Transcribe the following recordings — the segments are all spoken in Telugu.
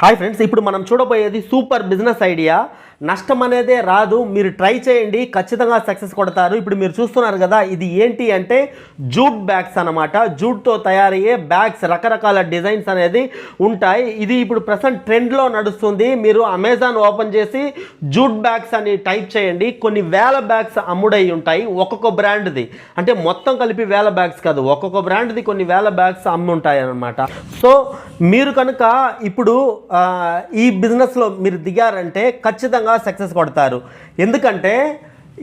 హాయ్ ఫ్రెండ్స్ ఇప్పుడు మనం చూడబోయేది సూపర్ బిజినెస్ ఐడియా నష్టం అనేదే రాదు. మీరు ట్రై చేయండి. ఖచ్చితంగా సక్సెస్ కొడతారు. ఇప్పుడు మీరు చూస్తున్నారు కదా ఇది ఏంటి అంటే జూట్ బ్యాగ్స్ అనమాట జూట్తో తయారయ్యే బ్యాగ్స్ రకరకాల డిజైన్స్ అనేది ఉంటాయి. ఇది ఇప్పుడు ప్రజెంట్ ట్రెండ్లో నడుస్తుంది. మీరు అమెజాన్ ఓపెన్ చేసి జూట్ బ్యాగ్స్ అని టైప్ చేయండి. కొన్ని వేల బ్యాగ్స్ అమ్ముడై ఉంటాయి ఒక్కొక్క బ్రాండ్ది. అంటే మొత్తం కలిపి వేల బ్యాగ్స్ కాదు ఒక్కొక్క బ్రాండ్ది కొన్ని వేల బ్యాగ్స్ అమ్ముంటాయి అనమాట సో మీరు కనుక ఇప్పుడు ఈ బిజినెస్లో మీరు దిగారంటే ఖచ్చితంగా సక్సెస్ కొడతారు. ఎందుకంటే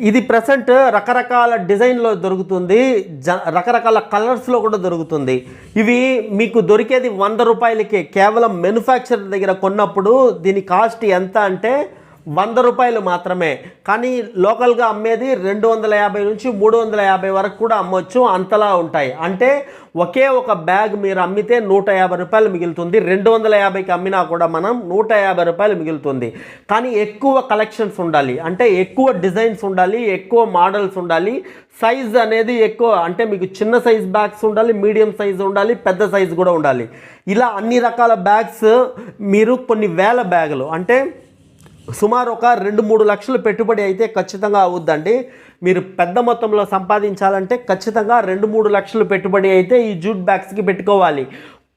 ఇది ప్రజెంట్ రకరకాల డిజైన్లో దొరుకుతుంది జ రకరకాల కలర్స్లో కూడా దొరుకుతుంది. ఇవి మీకు దొరికేది వంద రూపాయలకే కేవలం మెనుఫ్యాక్చర్ దగ్గర కొన్నప్పుడు దీని కాస్ట్ ఎంత అంటే వంద రూపాయలు మాత్రమే. కానీ లోకల్గా అమ్మేది రెండు వందల యాభై నుంచి మూడు వందల యాభై వరకు కూడా అమ్మొచ్చు అంతలా ఉంటాయి. అంటే ఒకే ఒక బ్యాగ్ మీరు అమ్మితే నూట యాభై రూపాయలు మిగులుతుంది. రెండు వందల యాభైకి అమ్మినా కూడా మనం నూట యాభై రూపాయలు మిగులుతుంది. కానీ ఎక్కువ కలెక్షన్స్ ఉండాలి. అంటే ఎక్కువ డిజైన్స్ ఉండాలి ఎక్కువ మోడల్స్ ఉండాలి. సైజ్ అనేది ఎక్కువ అంటే మీకు చిన్న సైజ్ బ్యాగ్స్ ఉండాలి మీడియం సైజ్ ఉండాలి పెద్ద సైజ్ కూడా ఉండాలి. ఇలా అన్ని రకాల బ్యాగ్స్ మీరు కొన్ని వేల బ్యాగులు అంటే సుమారు ఒక రెండు మూడు లక్షలు పెట్టుబడి అయితే ఖచ్చితంగా అవుద్దండి. మీరు పెద్ద మొత్తంలో సంపాదించాలంటే ఖచ్చితంగా రెండు మూడు లక్షలు పెట్టుబడి అయితే ఈ జూట్ బ్యాగ్స్కి పెట్టుకోవాలి.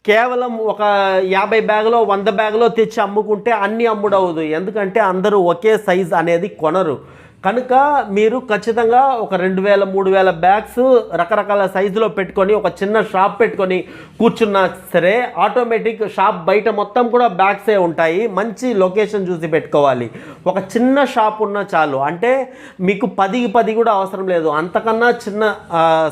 కేవలం ఒక యాభై బ్యాగులో వంద బ్యాగులో తెచ్చి అమ్ముకుంటే అన్నీ అమ్ముడవదు. ఎందుకంటే అందరూ ఒకే సైజ్ అనేది కొనరు. కనుక మీరు ఖచ్చితంగా ఒక రెండు వేల మూడు వేల బ్యాగ్స్ రకరకాల సైజులో పెట్టుకొని ఒక చిన్న షాప్ పెట్టుకొని కూర్చున్నా సరే ఆటోమేటిక్ షాప్ బయట మొత్తం కూడా బ్యాగ్సే ఉంటాయి. మంచి లొకేషన్ చూసి పెట్టుకోవాలి. ఒక చిన్న షాప్ ఉన్నా చాలు. అంటే మీకు పదికి పది కూడా అవసరం లేదు. అంతకన్నా చిన్న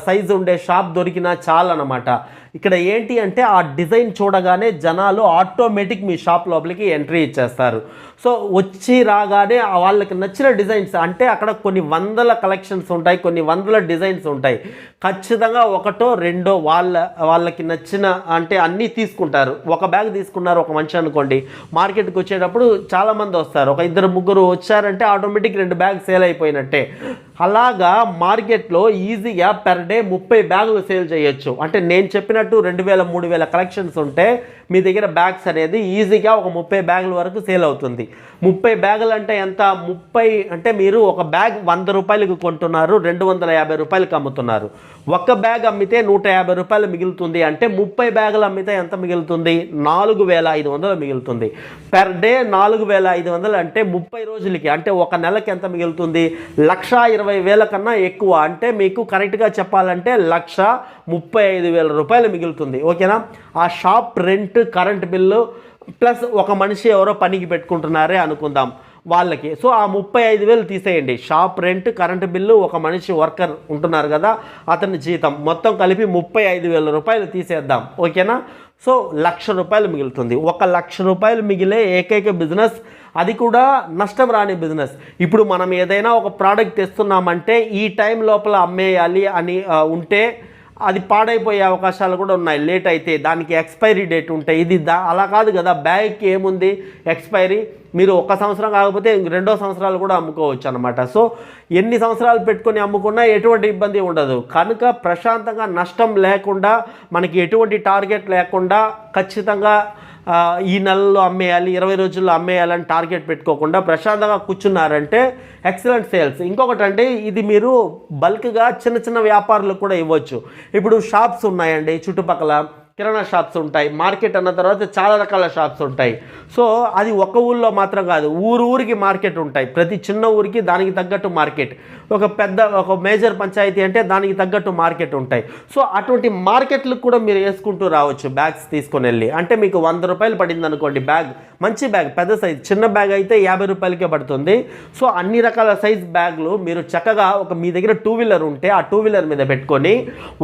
సైజు ఉండే షాప్ దొరికినా చాలు అనమాట ఇక్కడ ఏంటి అంటే ఆ డిజైన్ చూడగానే జనాలు ఆటోమేటిక్ మీ షాప్ లోపలికి ఎంట్రీ ఇచ్చేస్తారు. సో వచ్చి రాగానే వాళ్ళకి నచ్చిన డిజైన్స్ అంటే అక్కడ కొన్ని వందల కలెక్షన్స్ ఉంటాయి కొన్ని వందల డిజైన్స్ ఉంటాయి. ఖచ్చితంగా ఒకటో రెండో వాళ్ళ వాళ్ళకి నచ్చిన అంటే అన్నీ తీసుకుంటారు. ఒక బ్యాగ్ తీసుకున్నారు ఒక మనిషి అనుకోండి మార్కెట్కి వచ్చేటప్పుడు చాలామంది వస్తారు. ఒక ఇద్దరు ముగ్గురు వచ్చారంటే ఆటోమేటిక్ రెండు బ్యాగ్ సేల్ అయిపోయినట్టే. అలాగా మార్కెట్లో ఈజీగా పెర్ డే ముప్పై బ్యాగులు సేల్ చేయొచ్చు. అంటే నేను చెప్పినట్టు రెండు వేల మూడు వేల కలెక్షన్స్ ఉంటే మీ దగ్గర బ్యాగ్స్ అనేది ఈజీగా ఒక ముప్పై బ్యాగుల వరకు సేల్ అవుతుంది. ముప్పై బ్యాగులు అంటే ఎంత? ముప్పై అంటే మీరు ఒక బ్యాగ్ వంద రూపాయలకు కొంటున్నారు రెండు వందల యాభై రూపాయలకు అమ్ముతున్నారు. ఒక్క బ్యాగ్ అమ్మితే నూట యాభై రూపాయలు మిగులుతుంది. అంటే ముప్పై బ్యాగులు అమ్మితే ఎంత మిగులుతుంది? నాలుగు వేల ఐదు వందలు మిగులుతుంది. పెర్ డే నాలుగు వేల ఐదు వందలు అంటే ముప్పై రోజులకి అంటే ఒక నెలకి ఎంత మిగులుతుంది? లక్ష ఇరవై వేల కన్నా ఎక్కువ. అంటే మీకు కరెక్ట్గా చెప్పాలంటే లక్ష ముప్పై ఐదు వేల రూపాయలు మిగులుతుంది. ఓకేనా? ఆ shop rent current bill plus ఒక మనిషి ఎవరో పనికి పెట్టుకుంటున్నారే అనుకుందాం వాళ్ళకి. సో ఆ ముప్పై ఐదు వేలు తీసేయండి. షాప్ రెంట్ కరెంటు బిల్లు ఒక మనిషి వర్కర్ ఉంటున్నారు కదా అతని జీతం. మొత్తం కలిపి ముప్పై ఐదు వేల రూపాయలు తీసేద్దాం. ఓకేనా? సో లక్ష రూపాయలు మిగులుతుంది. ఒక లక్ష రూపాయలు మిగిలే ఏకైక బిజినెస్ అది కూడా నష్టం రాని బిజినెస్. ఇప్పుడు మనం ఏదైనా ఒక ప్రోడక్ట్ తెస్తున్నామంటే ఈ టైం లోపల అమ్మేయాలి అని ఉంటే అది పాడైపోయే అవకాశాలు కూడా ఉన్నాయి. లేట్ అయితే దానికి ఎక్స్పైరీ డేట్ ఉంటాయి ఇది దా అలా కాదు కదా. బ్యాగ్కి ఏముంది? ఎక్స్పైరీ. మీరు ఒక సంవత్సరం కాకపోతే రెండో సంవత్సరాలు కూడా అమ్ముకోవచ్చు అనమాట సో ఎన్ని సంవత్సరాలు పెట్టుకొని అమ్ముకున్నా ఎటువంటి ఇబ్బంది ఉండదు. కనుక ప్రశాంతంగా నష్టం లేకుండా మనకి ఎటువంటి టార్గెట్ లేకుండా ఖచ్చితంగా ఈ నెలలో అమ్మేయాలి ఇరవై రోజుల్లో అమ్మేయాలని టార్గెట్ పెట్టుకోకుండా ప్రశాంతంగా కూర్చున్నారంటే ఎక్సలెంట్ సేల్స్. ఇంకొకటి అంటే ఇది మీరు బల్క్గా చిన్న చిన్న వ్యాపారులకు కూడా ఇవ్వచ్చు. ఇప్పుడు షాప్స్ ఉన్నాయండి చుట్టుపక్కల కిరాణా షాప్స్ ఉంటాయి మార్కెట్ అన్న తర్వాత చాలా రకాల షాప్స్ ఉంటాయి. సో అది ఒక ఊళ్ళో మాత్రం కాదు ఊరు ఊరికి మార్కెట్ ఉంటాయి. ప్రతి చిన్న ఊరికి దానికి తగ్గట్టు మార్కెట్. ఒక పెద్ద ఒక మేజర్ పంచాయతీ అంటే దానికి తగ్గట్టు మార్కెట్ ఉంటాయి. సో అటువంటి మార్కెట్లకు కూడా మీరు వేసుకుంటూ రావచ్చు బ్యాగ్స్ తీసుకొని వెళ్ళి. అంటే మీకు వంద రూపాయలు పడింది అనుకోండి బ్యాగ్ మంచి బ్యాగ్ పెద్ద సైజ్ చిన్న బ్యాగ్ అయితే యాభై రూపాయలకే పడుతుంది. సో అన్ని రకాల సైజ్ బ్యాగ్లు మీరు చక్కగా ఒక మీ దగ్గర టూ వీలర్ ఉంటే ఆ టూ వీలర్ మీద పెట్టుకొని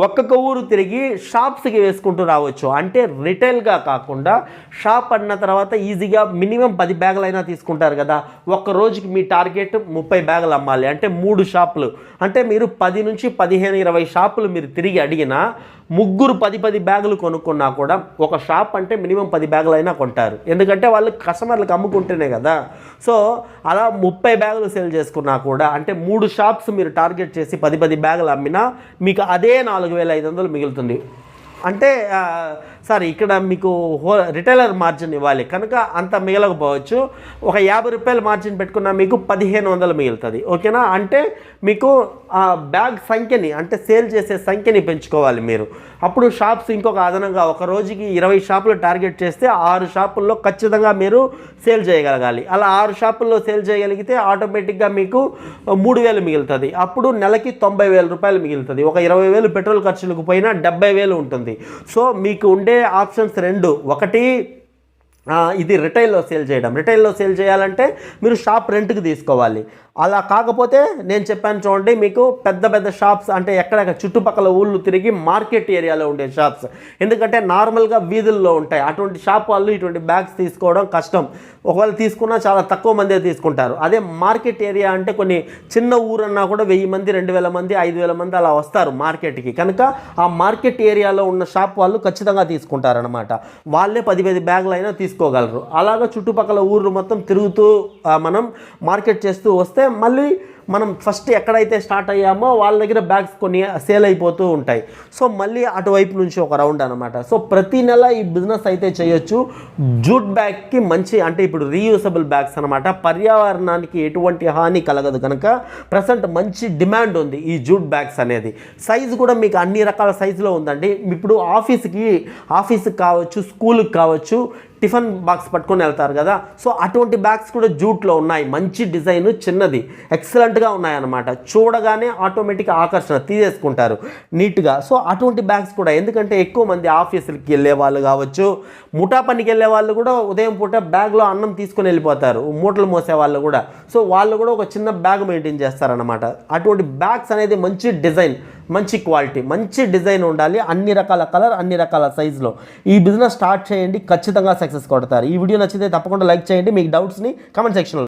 ఒక్కొక్క ఊరు తిరిగి షాప్స్కి వేసుకుంటూ రావచ్చు. అంటే రిటైల్గా కాకుండా షాప్ అన్న తర్వాత ఈజీగా మినిమం పది బ్యాగులు అయినా తీసుకుంటారు కదా. ఒక్క రోజుకి మీ టార్గెట్ ముప్పై బ్యాగులు అమ్మాలి. అంటే మూడు షాపులు. అంటే మీరు పది నుంచి పదిహేను ఇరవై షాపులు మీరు తిరిగి అడిగినా ముగ్గురు పది పది బ్యాగులు కొనుక్కున్నా కూడా ఒక షాప్ అంటే మినిమం పది బ్యాగులు అయినా కొంటారు. ఎందుకంటే వాళ్ళు కస్టమర్లకు అమ్ముకుంటేనే కదా. సో అలా ముప్పై బ్యాగులు సేల్ చేసుకున్నా కూడా అంటే మూడు షాప్స్ మీరు టార్గెట్ చేసి పది పది బ్యాగులు అమ్మినా మీకు అదే నాలుగు వేల ఐదు వందలు మిగులుతుంది. అంటే సార్ ఇక్కడ మీకు హో రిటైలర్ మార్జిన్ ఇవ్వాలి. కనుక అంత మిగలకపోవచ్చు. ఒక యాభై రూపాయల మార్జిన్ పెట్టుకున్నా మీకు పదిహేను వందలు మిగులుతుంది. ఓకేనా? అంటే మీకు ఆ బ్యాగ్ సంఖ్యని అంటే సేల్ చేసే సంఖ్యని పెంచుకోవాలి మీరు. అప్పుడు షాప్స్ ఇంకొక అదనంగా ఒక రోజుకి ఇరవై షాపులు టార్గెట్ చేస్తే ఆరు షాపుల్లో ఖచ్చితంగా మీరు సేల్ చేయగలగాలి. అలా ఆరు షాపుల్లో సేల్ చేయగలిగితే ఆటోమేటిక్గా మీకు మూడు వేలు మిగులుతుంది. అప్పుడు నెలకి తొంభై వేల రూపాయలు మిగులుతుంది. ఒక ఇరవై వేలు పెట్రోల్ ఖర్చులకు పోయినా డెబ్బై వేలు ఉంటుంది. సో మీకు ఉండే ఆప్షన్స్ రెండు. ఒకటి ఇది రిటైల్లో సేల్ చేయడం. రిటైల్లో సేల్ చేయాలంటే మీరు షాప్ రెంట్కి తీసుకోవాలి. అలా కాకపోతే నేను చెప్పాను చూడండి మీకు పెద్ద పెద్ద షాప్స్ అంటే ఎక్కడెక్కడ చుట్టుపక్కల ఊళ్ళు తిరిగి మార్కెట్ ఏరియాలో ఉండే షాప్స్. ఎందుకంటే నార్మల్గా వీధుల్లో ఉంటాయి. అటువంటి షాప్ వాళ్ళు ఇటువంటి బ్యాగ్స్ తీసుకోవడం కష్టం. ఒకవేళ తీసుకున్నా చాలా తక్కువ మందే తీసుకుంటారు. అదే మార్కెట్ ఏరియా అంటే కొన్ని చిన్న ఊరన్నా కూడా వెయ్యి మంది రెండు వేల మంది ఐదు వేల మంది అలా వస్తారు మార్కెట్కి. కనుక ఆ మార్కెట్ ఏరియాలో ఉన్న షాప్ వాళ్ళు ఖచ్చితంగా తీసుకుంటారనమాట వాళ్ళే పది పది బ్యాగులు అయినా తీసుకోగలరు. అలాగా చుట్టుపక్కల ఊర్లు మొత్తం తిరుగుతూ మనం మార్కెట్ చేస్తూ వస్తే మళ్ళీ మనం ఫస్ట్ ఎక్కడైతే స్టార్ట్ అయ్యామో వాళ్ళ దగ్గర బ్యాగ్స్ కొన్ని సేల్ అయిపోతూ ఉంటాయి. సో మళ్ళీ అటువైపు నుంచి ఒక రౌండ్ అనమాట సో ప్రతి నెల ఈ బిజినెస్ అయితే చేయొచ్చు. జూట్ బ్యాగ్కి మంచి అంటే ఇప్పుడు రీయూసబుల్ బ్యాగ్స్ అనమాట పర్యావరణానికి ఎటువంటి హాని కలగదు కనుక ప్రజెంట్ మంచి డిమాండ్ ఉంది ఈ జూట్ బ్యాగ్స్ అనేది. సైజు కూడా మీకు అన్ని రకాల సైజులో ఉందండి. ఇప్పుడు ఆఫీస్కి ఆఫీస్కి కావచ్చు స్కూల్కి కావచ్చు టిఫిన్ బాక్స్ పట్టుకొని వెళ్తారు కదా. సో అటువంటి బ్యాగ్స్ కూడా జూట్లో ఉన్నాయి. మంచి డిజైన్ చిన్నది. ఎక్సలెంట్గా ఉన్నాయన్నమాట. చూడగానే ఆటోమేటిక్ ఆకర్షణ తీసేసుకుంటారు. నీట్గా. సో అటువంటి బ్యాగ్స్ కూడా. ఎందుకంటే ఎక్కువ మంది ఆఫీసులకి వెళ్ళే వాళ్ళు కావచ్చు ముఠా పనికి వెళ్ళే వాళ్ళు కూడా ఉదయం పూట బ్యాగ్లో అన్నం తీసుకొని వెళ్ళిపోతారు. మూటలు మోసే వాళ్ళు కూడా. సో వాళ్ళు కూడా ఒక చిన్న బ్యాగ్ మెయింటైన్ చేస్తారనమాట అటువంటి బ్యాగ్స్ అనేది మంచి డిజైన్. మంచి క్వాలిటీ మంచి డిజైన్ ఉండాలి. అన్ని రకాల కలర్ అన్ని రకాల సైజులో. ఈ బిజినెస్ స్టార్ట్ చేయండి ఖచ్చితంగా సక్సెస్ కొడతారు. ఈ వీడియో నచ్చితే తప్పకుండా లైక్ చేయండి. మీకు డౌట్స్ని కమెంట్ సెక్షన్లో